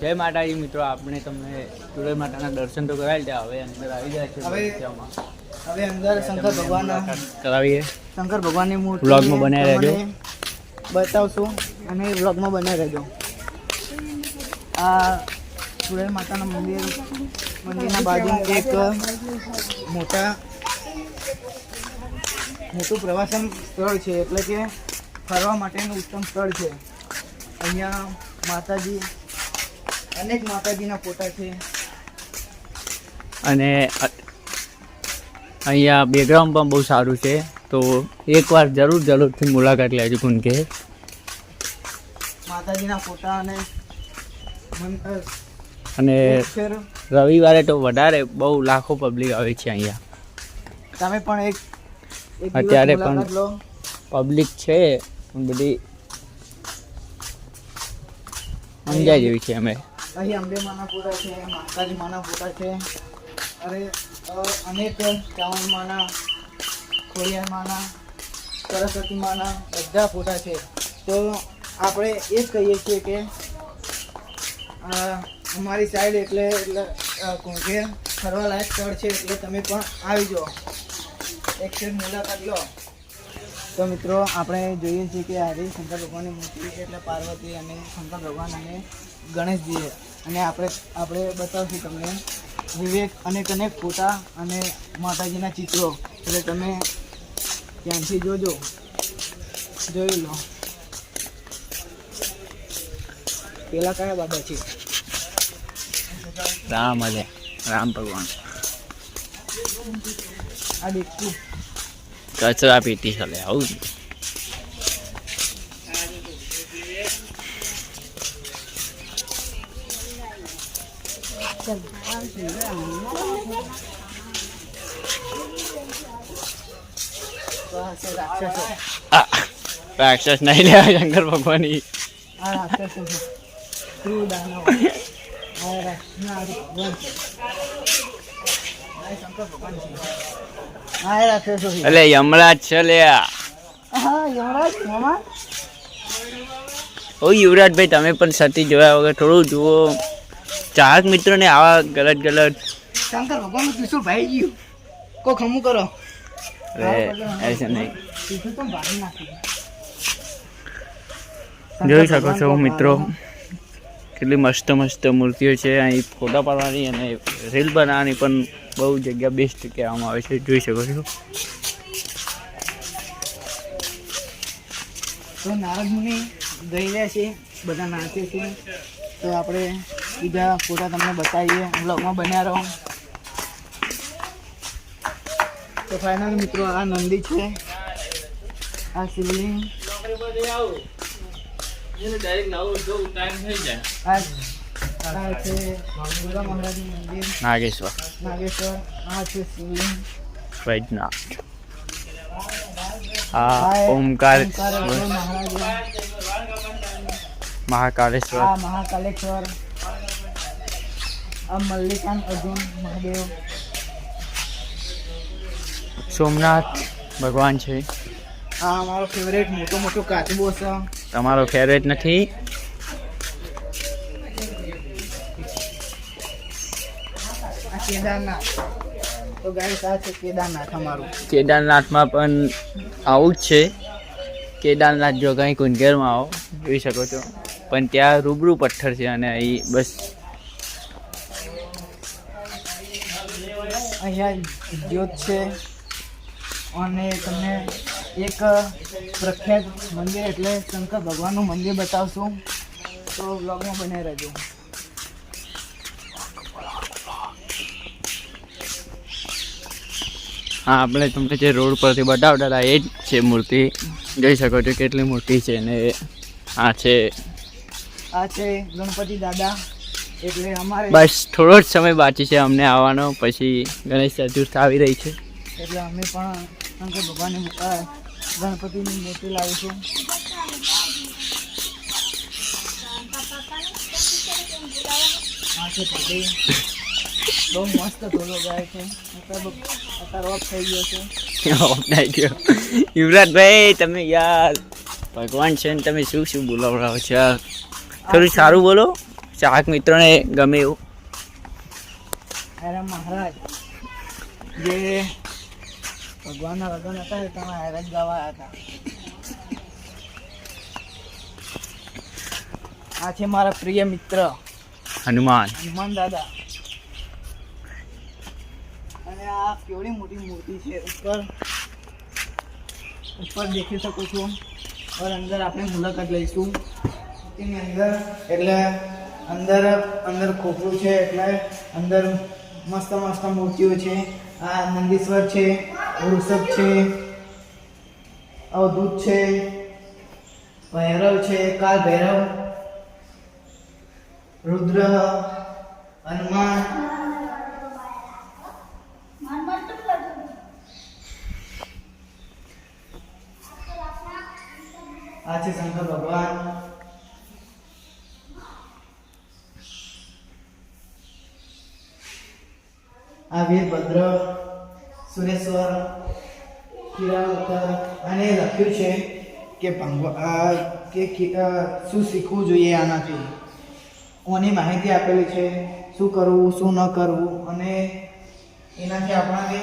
જય માતાજી મિત્રો આપણે તમને ચુડેલ માતાના દર્શન તો કરાવી ત્યાં હવે અંદર આવી જાય છે હવે- અંદર શંકર ભગવાનના કરાવીએ. શંકર ભગવાનની મૂર્તિ વ્લોગમાં બનાવી રહેજો. બતાવશું અને વ્લોગમાં બનાવી રહેજો આ સુરેલ માતાના મંદિર મંદિરના બાજુ એક મોટા મોટું પ્રવાસન સ્થળ છે એટલે કે ફરવા માટેનું ઉત્તમ સ્થળ છે. અહીંયા માતાજી અનેક માતાજીના ફોટા છે. અને અહીંયા બેકગ્રાઉન્ડ પણ બહુ સારું છે. તો એકવાર જરૂર જરૂરથી મુલાકાત લેજો કુનકે માતાજીના ફોટા અને અને રવિવારે તો વધારે બહુ લાખો પબ્લિક આવે છે અહીંયા. તમે પણ એક એક અત્યારે પણ- પબ્લિક છે બધી સમજાય જેવી છે અમે. અહીં અંબે માના ફોટા છે માતાજીમાના ફોટા છે. અરે અનેક ચાવણમાના માના ખોડિયાર માના સરસ્વતી માના બધા ફોટા છે. તો આપણે એ જ કહીએ છીએ કે અમારી સાઈડ એટલે એટલે અ, ફરવાલાયક ફરવા લાયક સ્થળ છે એટલે તમે પણ આવી જાઓ. એક ફેર મુલાકાત લો. તો મિત્રો આપણે જોઈએ છીએ કે આજે શંકર ભગવાનની મૂર્તિ એટલે પાર્વતી અને શંકર ભગવાન અને ગણેશજી અને આપણે આપણે બતાવશું તમને વિવેક અનેક અનેક ફોટા અને માતાજીના ચિત્રો. એટલે તમે ત્યાંથી જોજો. જોઈ લો. પેલા કયા બાબા છે? રામ અલે રામ ભગવાન. આ દેખતું કચરા પેટી ચાલે આવું રાક્ષસો નહીં લેવા શંકર ભગવાન એટલે યમરાજ છે લે ઓ યુવરાજભાઈ તમે પણ સતી જોયા વગર થોડું જુઓ. ચાહક મિત્રોને આવા ગલત ગલત શંકર ભગવાન ત્રિશુલ ભાઈ ગયું. કો ખમું કરો. જોઈ શકો છો મિત્રો. કેટલી મસ્ત મસ્ત મૂર્તિઓ છે. અહીં ફોટા પાડવાની અને રીલ બનાવવાની પણ બહુ જગ્યા બેસ્ટ કહેવામાં આવે છે. જોઈ શકો છો. તો નારદ મુનિ ગઈ રહ્યા છે. બધા નાચે છે. તો આપણે બીજા ફોટા તમને બતાવીએ બ્લોગમાં બન્યા રહો તો ફાઇનલ મિત્રો આ નંદી છે આ શિવલિંગ આ આ છે ગોરા મહારાજનું મંદિર નાગેશ્વર નાગેશ્વર આ છે શિવલિંગ વૈદ્યનાથ આ આ એ ઓમકાર ઓમકારેશ્વર મહારાજ મહાકાલેશ્વર આ મહાકાલેશ્વર આ મલ્લિકાન અર્જુન મહાદેવ. સોમનાથ ભગવાન છે. આ અમારો ફેવરેટ મોટો મોટો કાચબો છે. તમારો ફેવરેટ નથી? આ કેદારનાથ. તો ગાઈસ આ છે કેદારનાથ અમારું. કેદારનાથમાં પણ આવું જ છે. કેદારનાથ જો કંઈ કુંજેરમાં આવો જોઈ શકો છો. પણ ત્યાં રૂબરૂ પથ્થર છે અને અહીં બસ અહીંયા જ્યોત છે અને તમને એક પ્રખ્યાત મંદિર એટલે શંકર ભગવાનનું મંદિર બતાવશું. તો બ્લોગમાં બને રહેજો. હા આપણે તમને જે રોડ પરથી બતાવતા એ જ છે મૂર્તિ. જોઈ શકો છો કેટલી મોટી છે ને આ છે. આ છે ગણપતિ દાદા. એટલે અમારે બસ થોડો જ સમય બાકી છે અમને આવવાનો. પછી ગણેશ ચતુર્થી આવી રહી છે. એટલે અમે પણ શંકર ભગવાનને ગણપતિની મૂર્તિ લાવીશું. આ છે પતિ બહુ મસ્ત ધોલો ગાય છે. અત્યારે ઓફ થઈ ગયો છે. અપનાઈ ગયો. યુવરાજભાઈ તમે યાર ભગવાન છે ને તમે શું શું બોલાવડાવો છો? થોડું સારું બોલો. ચાહક મિત્રોને ગમે એવું. આયરામ મહારાજ. જે ભગવાનના લગ્ન હતા તમે હેરાજ ગાવા હતા. આ છે મારા પ્રિય મિત્ર. હનુમાન. હનુમાન દાદા. અને આ કેવડી મોટી મૂર્તિ છે. ઉપર ઉપર દેખી શકો છો. और અંદર આપણે મુલાકાત લઈશું. એની અંદર એટલે અંદર અંદર ખોખરું છે એટલે અંદર મસ્ત મસ્ત મૂર્તિઓ છે. આ નંદીશ્વર છે, વૃષભ છે, અવધૂત છે, ભૈરવ છે કાલ ભૈરવ રુદ્ર, હનુમાન આ છે શંકર ભગવાન આ વીરભદ્ર સુરેશ્વર કિરાવતર અને લખ્યું છે કે ભગવા કે શું શીખવું જોઈએ આનાથી? ઓની માહિતી આપેલી છે? શું કરવું, શું ન કરવું? અને એનાથી આપણને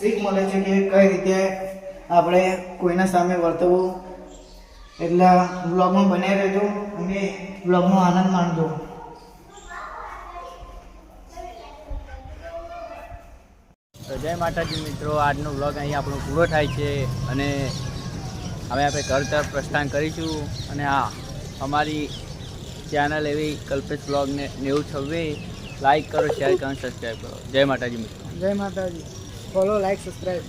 શીખ મળે છે કે કઈ રીતે આપણે કોઈના સામે વર્તવું. એટલે બ્લોગમાં બન્યા રહેજો અને બ્લોગનો આનંદ માણજો. તો જય માતાજી મિત્રો, આજનો વ્લોગ અહીં આપણો પૂરો થાય છે અને હવે આપણે ઘર તરફ પ્રસ્થાન કરીશું અને હા, અમારી ચેનલ એવી કલ્પેશ વ્લોગને નેવું છવ્વીસ લાઈક કરો શેર કરો સબસ્ક્રાઈબ કરો. જય માતાજી મિત્રો. જય માતાજી. Follow like subscribe